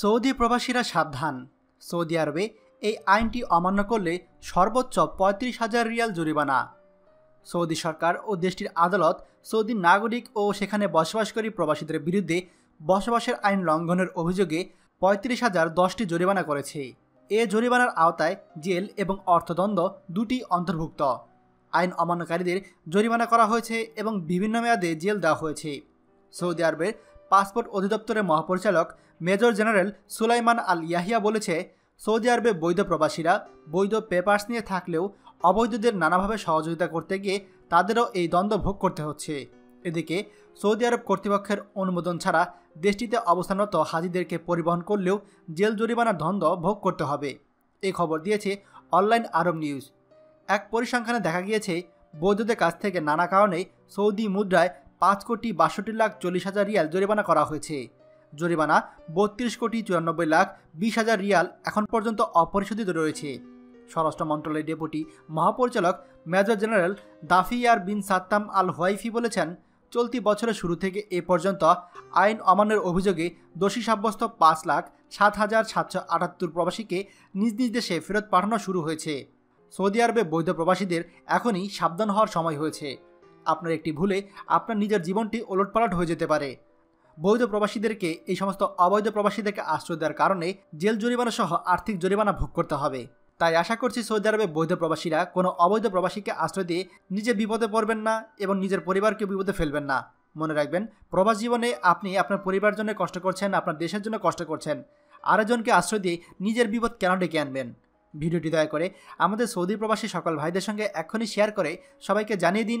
Saudi প্রবাসীরা সাবধান। Saudi আরবে এই আইনটি অমান্য করলে সর্বোচ্চ পঁয়ত্রিশ হাজার রিয়াল জরিমানা। সৌদি সরকার ও দেশটির আদালত সৌদি নাগরিক ও সেখানে বসবাসকারী প্রবাসীদের বিরুদ্ধে বসবাসের আইন লঙ্ঘনের অভিযোগে পঁয়ত্রিশ হাজার দশটি জরিমানা করেছে। এ জরিমানার আওতায় জেল এবং অর্থদণ্ড দুটি অন্তর্ভুক্ত। আইন অমান্যকারীদের জরিমানা করা হয়েছে এবং বিভিন্ন মেয়াদে জেল দেওয়া হয়েছে। সৌদি আরবের পাসপোর্ট অধিদপ্তরের মহাপরিচালক major general Sulaiman al Yahya বলেছে, সৌদি আরবে বৈধ প্রবাসীরা বৈধ পেপার্স নিয়ে থাকলেও অবৈধদের নানাভাবে সহযোগিতা করতে গিয়ে তাদেরও এই দ্বন্দ্ব ভোগ করতে হচ্ছে। এদিকে, সৌদি আরব কর্তৃপক্ষের অনুমোদন ছাড়া দেশটিতে অবস্থানরত হাজিদেরকে পরিবহন করলেও জেল জরিমানার দ্বন্দ্ব ভোগ করতে হবে। এই খবর দিয়েছে অনলাইন আরব নিউজ। এক পরিসংখ্যানে দেখা গিয়েছে, বৈধদের কাছ থেকে নানা কারণে সৌদি মুদ্রায় পাঁচ কোটি বাষট্টি লাখ চল্লিশ হাজার রিয়াল জরিমানা করা হয়েছে। জরিমানা বত্রিশ কোটি চুরানব্বই লাখ বিশ হাজার রিয়াল এখন পর্যন্ত অপরিশোধিত রয়েছে। স্বরাষ্ট্র মন্ত্রণালয়ের ডেপুটি মহাপরিচালক মেজর জেনারেল দাফিয়ার বিন সাত্তাম আল হোয়াইফি বলেছেন, চলতি বছরের শুরু থেকে এ পর্যন্ত আইন অমান্যের অভিযোগে দোষী সাব্যস্ত পাঁচ লাখ সাত হাজার সাতশো আটাত্তর প্রবাসীকে নিজ নিজ দেশে ফেরত পাঠানো শুরু হয়েছে। সৌদি আরবে বৈধ প্রবাসীদের এখনই সাবধান হওয়ার সময় হয়েছে। আপনার একটি ভুলে আপনার নিজের জীবনটি ওলটপালট হয়ে যেতে পারে। বৈধ প্রবাসীদেরকে এই সমস্ত অবৈধ প্রবাসীদেরকে আশ্রয় দেওয়ার কারণে জেল জরিমানা সহ আর্থিক জরিমানা ভোগ করতে হবে। তাই আশা করছি সৌদি আরবে বৈধ প্রবাসীরা কোনো অবৈধ প্রবাসীকে আশ্রয় দিয়ে নিজে বিপদে পড়বেন না এবং নিজের পরিবারকে বিপদে ফেলবেন না। মনে রাখবেন, প্রবাস জীবনে আপনি আপনার পরিবার জন্য কষ্ট করছেন, আপনার দেশের জন্য কষ্ট করছেন। আরেকজনকে আশ্রয় দিয়ে নিজের বিপদ কেন ডেকে আনবেন? ভিডিওটি দয়া করে আমাদের সৌদি প্রবাসী সকল ভাইদের সঙ্গে এখনই শেয়ার করে সবাইকে জানিয়ে দিন।